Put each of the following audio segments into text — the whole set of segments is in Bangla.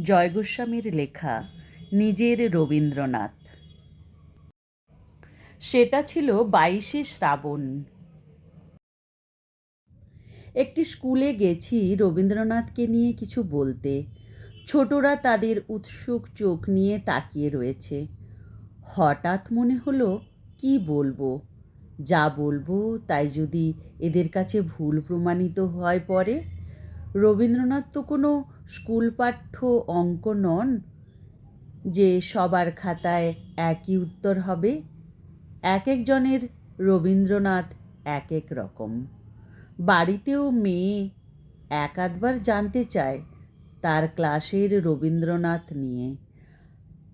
জয় গোস্বামীর লেখা নিজের রবীন্দ্রনাথ সেটা ছিল বাইশে শ্রাবণ। একটি স্কুলে গেছি রবীন্দ্রনাথকে নিয়ে কিছু বলতে। ছোটরা তাদের উৎসুক চোখ নিয়ে তাকিয়ে রয়েছে। হঠাৎ মনে হলো, কি বলব? যা বলব তাই যদি এদের কাছে ভুল প্রমাণিত হয় পরে? রবীন্দ্রনাথ তো কোনো স্কুল পাঠ্য অঙ্ক নন, যে সবার খাতায় একই উত্তর হবে। এক একজনের রবীন্দ্রনাথ এক এক রকম। বাড়িতেও মেয়ে এক আধবার জানতে চায় তার ক্লাসের রবীন্দ্রনাথ নিয়ে।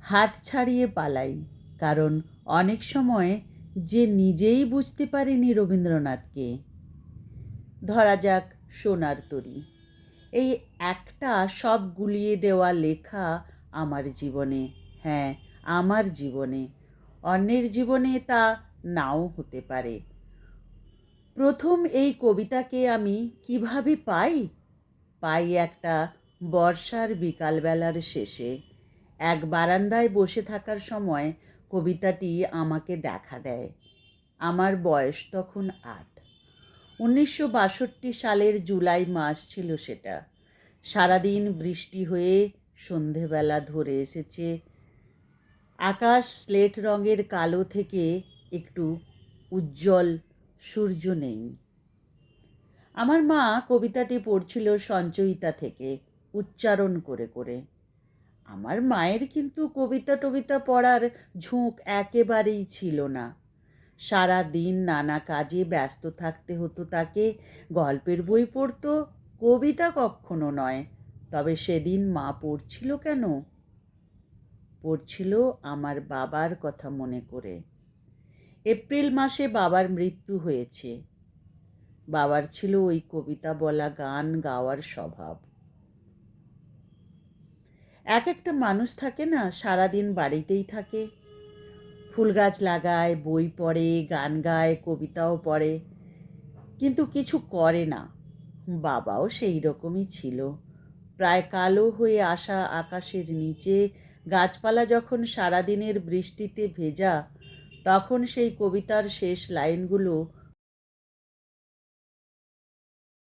হাত ছাড়িয়ে পালাই, কারণ অনেক সময় যে নিজেই বুঝতে পারেনি রবীন্দ্রনাথকে। ধরা যাক সোনার তরী। এই একটা সব গুলিয়ে দেওয়া লেখা আমার জীবনে হ্যাঁ আমার জীবনে। অন্যের জীবনে তা নাও হতে পারে। প্রথম এই কবিতাকে আমি কীভাবে পাই? পাই একটা বর্ষার বিকালবেলার শেষে। এক বারান্দায় বসে থাকার সময় কবিতাটি আমাকে দেখা দেয়। আমার বয়স তখন আট। উনিশশো সালের জুলাই মাস ছিল সেটা। সারাদিন বৃষ্টি হয়ে সন্ধেবেলা ধরে এসেছে। আকাশ স্লেট রঙের কালো থেকে একটু উজ্জ্বল সূর্য নেই। আমার মা কবিতাটি পড়ছিল সঞ্চয়িতা থেকে, উচ্চারণ করে করে। আমার মায়ের কিন্তু কবিতা টবিতা পড়ার ঝোঁক একেবারেই ছিল না। সারা দিন নানা কাজে ব্যস্ত থাকতে হতো তাকে, গল্পের বই পড়তো কবিতা কখনো নয়, তবে সেদিন মা পড়ছিল কেন? পড়ছিল আমার বাবার কথা মনে করে। এপ্রিল মাসে বাবার মৃত্যু হয়েছে। বাবার ছিল ওই কবিতা বলা গান গাওয়ার স্বভাব। এক একটা মানুষ থাকে না, সারাদিন বাড়িতেই থাকে। ফুল গাছ লাগায়, বই পড়ে, গান গায়, কবিতাও পড়ে, কিন্তু কিছু করে না। বাবাও সেই রকমই ছিল। প্রায় কালো হয়ে আসা আকাশের নিচে গাছপালা যখন সারাদিনের বৃষ্টিতে ভেজা, তখন সেই কবিতার শেষ লাইনগুলো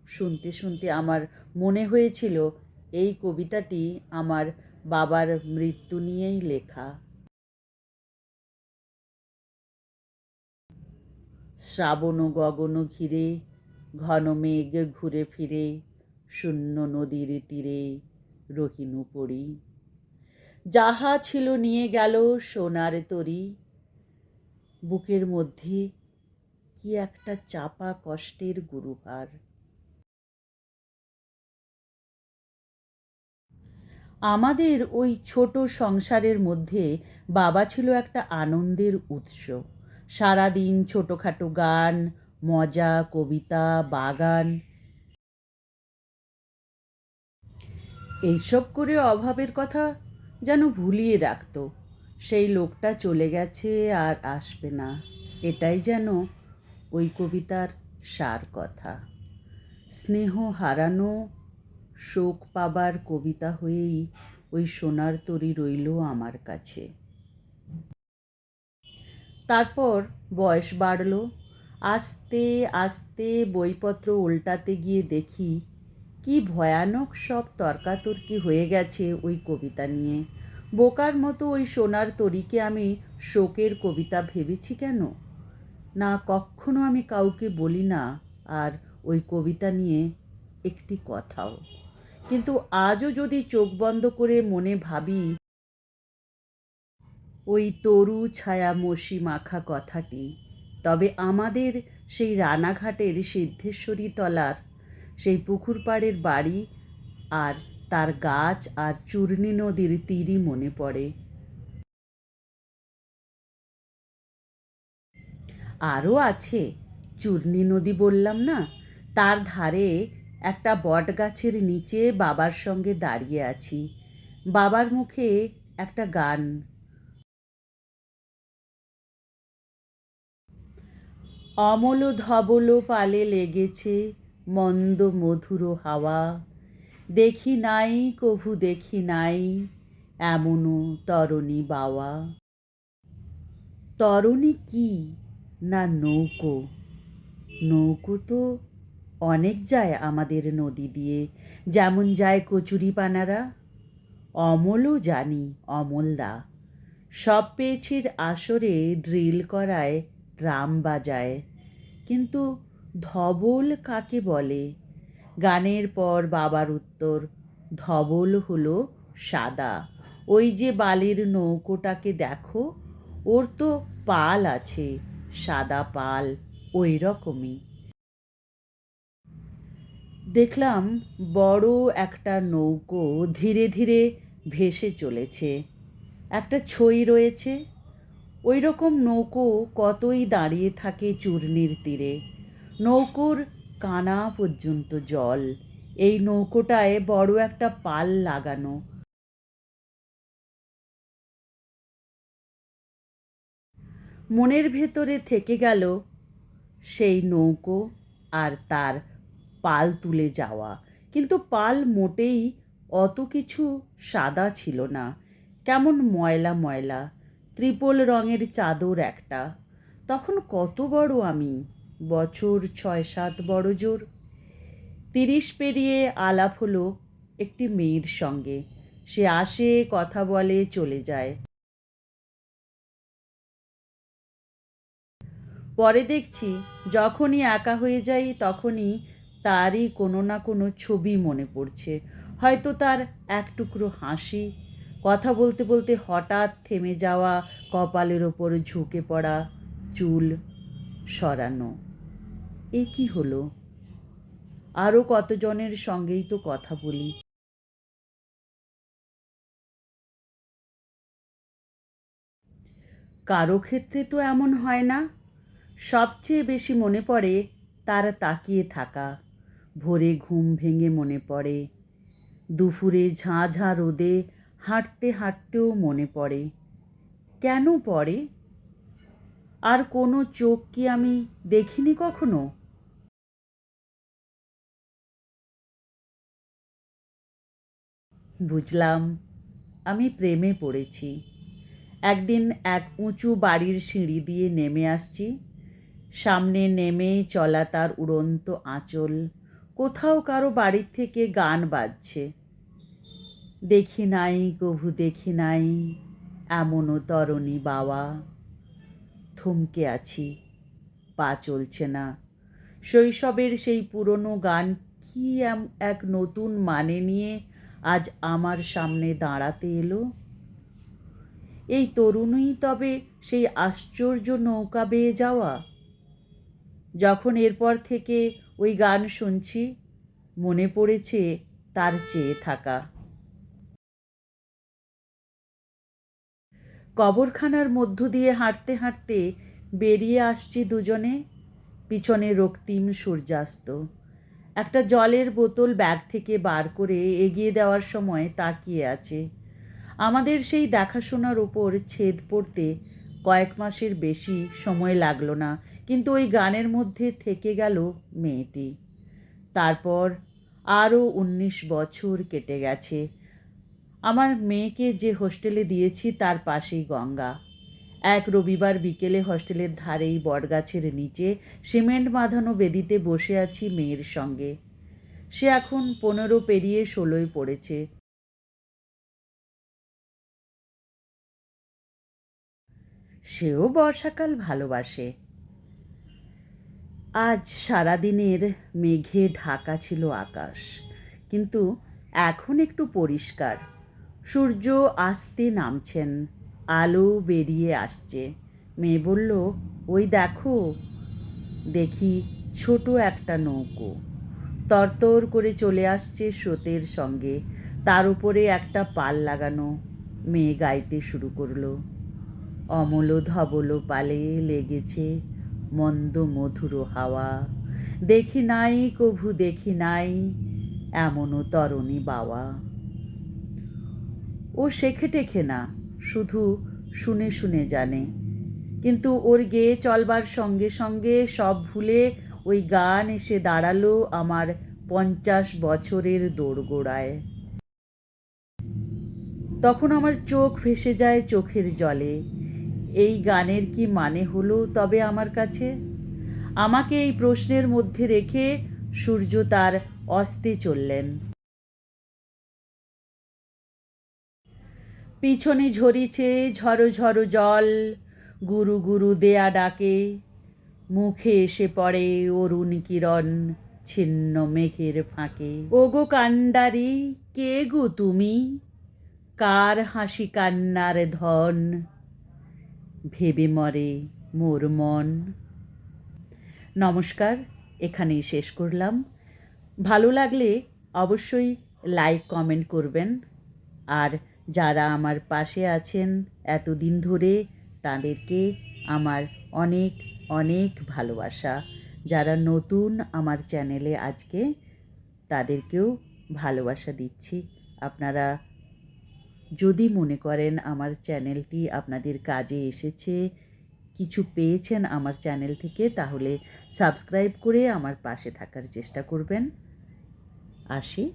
শুনতে শুনতে আমার মনে হয়েছিল, এই কবিতাটি আমার বাবার মৃত্যু নিয়েই লেখা। শ্রাবণ গগন ঘিরে ঘন মেঘ ঘুরে ফিরে, শূন্য নদীর তীরে রহিনু পড়ি। যাহা ছিল নিয়ে গেল সোনার তরি। বুকের মধ্যে কি একটা চাপা কষ্টের গুরুহার। আমাদের ওই ছোট সংসারের মধ্যে বাবা ছিল একটা আনন্দের উৎস। সারাদিন ছোটোখাটো গান মজা, কবিতা, বাগান। এইসব করে অভাবের কথা যেন ভুলিয়ে রাখত। সেই লোকটা চলে গেছে আর আসবে না। এটাই যেন ওই কবিতার সার কথা। স্নেহ হারানো, শোক পাবার কবিতা হয়েই ওই সোনার তরি রইল আমার কাছে। তারপর বয়স বাড়ল আস্তে আস্তে বইপত্র উল্টাতে গিয়ে দেখি, কি ভয়ানক সব তর্কাতর্কি হয়ে গেছে ওই কবিতা নিয়ে। বোকার মতো ওই সোনার তরিকে আমি শোকের কবিতা ভেবেছি কেন? না, কখনো আমি কাউকে বলি না আর ওই কবিতা নিয়ে একটি কথাও। কিন্তু আজও যদি চোখ বন্ধ করে মনে ভাবি, ওই তরু ছায়া মসি মাখা কথাটি তবে আমাদের সেই রানাঘাটের সিদ্ধেশ্বরী তলার, সেই পুকুর পাড়ের বাড়ি আর তার গাছ আর চূর্ণী নদীর তীরই মনে পড়ে। আরও আছে, চূর্ণী নদী বললাম না? তার ধারে একটা বট গাছের নিচে বাবার সঙ্গে দাঁড়িয়ে আছি। বাবার মুখে একটা গান অমল ধবল পালে লেগেছে মন্দ মধুর হাওয়া। দেখি নাই, কভু দেখি নাই, এমনও তরণী বাওয়া। তরণী কি না নৌকো? নৌকো তো অনেক যায় আমাদের নদী দিয়ে, যেমন যায় কচুরিপানারা। অমলও জানি অমলদা, সব পেয়েছির আসরে ড্রিল করায় ড্রাম বাজায়। কিন্তু ধবল কাকে বলে? গানের পর বাবার উত্তর, ধবল হলো সাদা। ওই যে বালির নৌকোটাকে দেখো, ওর তো পাল আছে, সাদা পাল ওই রকমই। দেখলাম বড় একটা নৌকো ধীরে ধীরে ভেসে চলেছে। একটা ছই রয়েছে ওই রকম নৌকো কতই দাঁড়িয়ে থাকে চূর্ণির তীরে। নৌকোর কানা পর্যন্ত জল। এই নৌকোটায় বড় একটা পাল লাগানো। মনের ভেতরে থেকে গেল সেই নৌকো আর তার পাল তুলে যাওয়া। কিন্তু পাল মোটেই অত কিছু সাদা ছিল না। কেমন ময়লা ময়লা। ত্রিপল রঙের চাদর একটা। তখন কত বড় আমি? বছর ছয় সাত বড় জোর। তিরিশ পেরিয়ে আলাপ হলো একটি মেয়ের সঙ্গে। সে আসে, কথা বলে, চলে যায়। পরে দেখছি, যখনই একা হয়ে যাই, তখনই তারই কোনো না কোনো ছবি মনে পড়ছে। হয়তো তার এক টুকরো হাসি কথা বলতে বলতে হঠাৎ থেমে যাওয়া কপালের ওপর ঝুঁকে পড়া চুল সরানো। এ কি হলো? আরও কতজনের সঙ্গেই তো কথা বলি। কারও ক্ষেত্রে তো এমন হয় না। সবচেয়ে বেশি মনে পড়ে তার তাকিয়ে থাকা। ভোরে ঘুম ভেঙে মনে পড়ে। দুপুরে ঝাঁ ঝাঁ রোদে হাঁটতে হাঁটতেও মনে পড়ে। কেন পড়ে? আর কোনো চোখ কি আমি দেখিনি কখনো? বুঝলাম, আমি প্রেমে পড়েছি। একদিন এক উঁচু বাড়ির সিঁড়ি দিয়ে নেমে আসছি। সামনে নেমেই চলা তার উড়ন্ত আঁচল। কোথাও কারও বাড়ির থেকে গান বাজছে। দেখি নাই, কভু দেখি নাই, এমনও তরণী বাবা থমকে আছি, পা চলছে না। শৈশবের সেই পুরনো গান কি এক নতুন মানে নিয়ে আজ আমার সামনে দাঁড়াতে এলো? এই তরুণই তবে সেই আশ্চর্য নৌকা বেয়ে যাওয়া। যখন এরপর থেকে ওই গান শুনছি, মনে পড়েছে তার চেয়ে থাকা। কবরখানার মধ্য দিয়ে হাঁটতে হাঁটতে বেরিয়ে আসছি দুজনে। পিছনে রক্তিম সূর্যাস্ত। একটা জলের বোতল ব্যাগ থেকে বার করে এগিয়ে দেওয়ার সময় তাকিয়ে আছে। আমাদের সেই দেখাশোনার ওপর ছেদ পড়তে কয়েক মাসের বেশি সময় লাগল না, কিন্তু ওই গানের মধ্যে থেকে গেল মেয়েটি। তারপর আরও উনিশ বছর কেটে গেছে। আমার মেয়েকে যে হোস্টেলে দিয়েছি তার পাশেই গঙ্গা। এক রবিবার বিকেলে হোস্টেলের ধারেই বটগাছের নিচে সিমেন্ট বাঁধানো বেদিতে বসে আছি মেয়ের সঙ্গে। সে এখন পনেরো পেরিয়ে ষোলোয় পড়েছে। সেও বর্ষাকাল ভালোবাসে। আজ সারাদিনের মেঘে ঢাকা ছিল আকাশ, কিন্তু এখন একটু পরিষ্কার। সূর্য আসতে নামছেন, আলো বেরিয়ে আসছে। মেয়ে বলল, ওই দেখো, দেখি ছোট একটা নৌকো। তরতর করে চলে আসছে স্রোতের সঙ্গে। তার উপরে একটা পাল লাগানো মেয়ে গাইতে শুরু করল। অমল ধবল পালে লেগেছে মন্দ মধুর হাওয়া। দেখি নাই কভু, দেখি নাই, এমনও তরণী বাওয়া। ও শেখে টেখে না, শুধু শুনে শুনে জানে। কিন্তু ওর গেয়ে চলবার সঙ্গে সঙ্গে সব ভুলে ওই গান এসে দাঁড়াল আমার পঞ্চাশ বছরের দোরগোড়ায়। তখন আমার চোখ ভেসে যায় চোখের জলে। এই গানের কি মানে হলো তবে আমার কাছে? আমাকে এই প্রশ্নের মধ্যে রেখে সূর্য তার অস্তে চললেন। পিছনে ঝরিছে ঝরো ঝরো জল, গুরু গুরু দেয়া ডাকে, মুখে এসে পড়ে অরুণ কিরণ ছিন্ন মেঘের ফাঁকে। ওগো কান্ডারি, কে গো তুমি? কার হাসি কান্নার ধন? ভেবে মরে মোর মন। নমস্কার, এখানেই শেষ করলাম। ভালো লাগলে অবশ্যই লাইক কমেন্ট করবেন। আর যারা আমার পাশে আছেন এতদিন ধরে, তাদেরকে আমার অনেক অনেক ভালোবাসা। যারা নতুন আমার চ্যানেলে আজকে, তাদেরকেও ভালোবাসা দিচ্ছি। আপনারা যদি মনে করেন আমার চ্যানেলটি আপনাদের কাজে এসেছে, কিছু পেয়েছেন আমার চ্যানেল থেকে, তাহলে সাবস্ক্রাইব করে আমার পাশে থাকার চেষ্টা করবেন। আসি।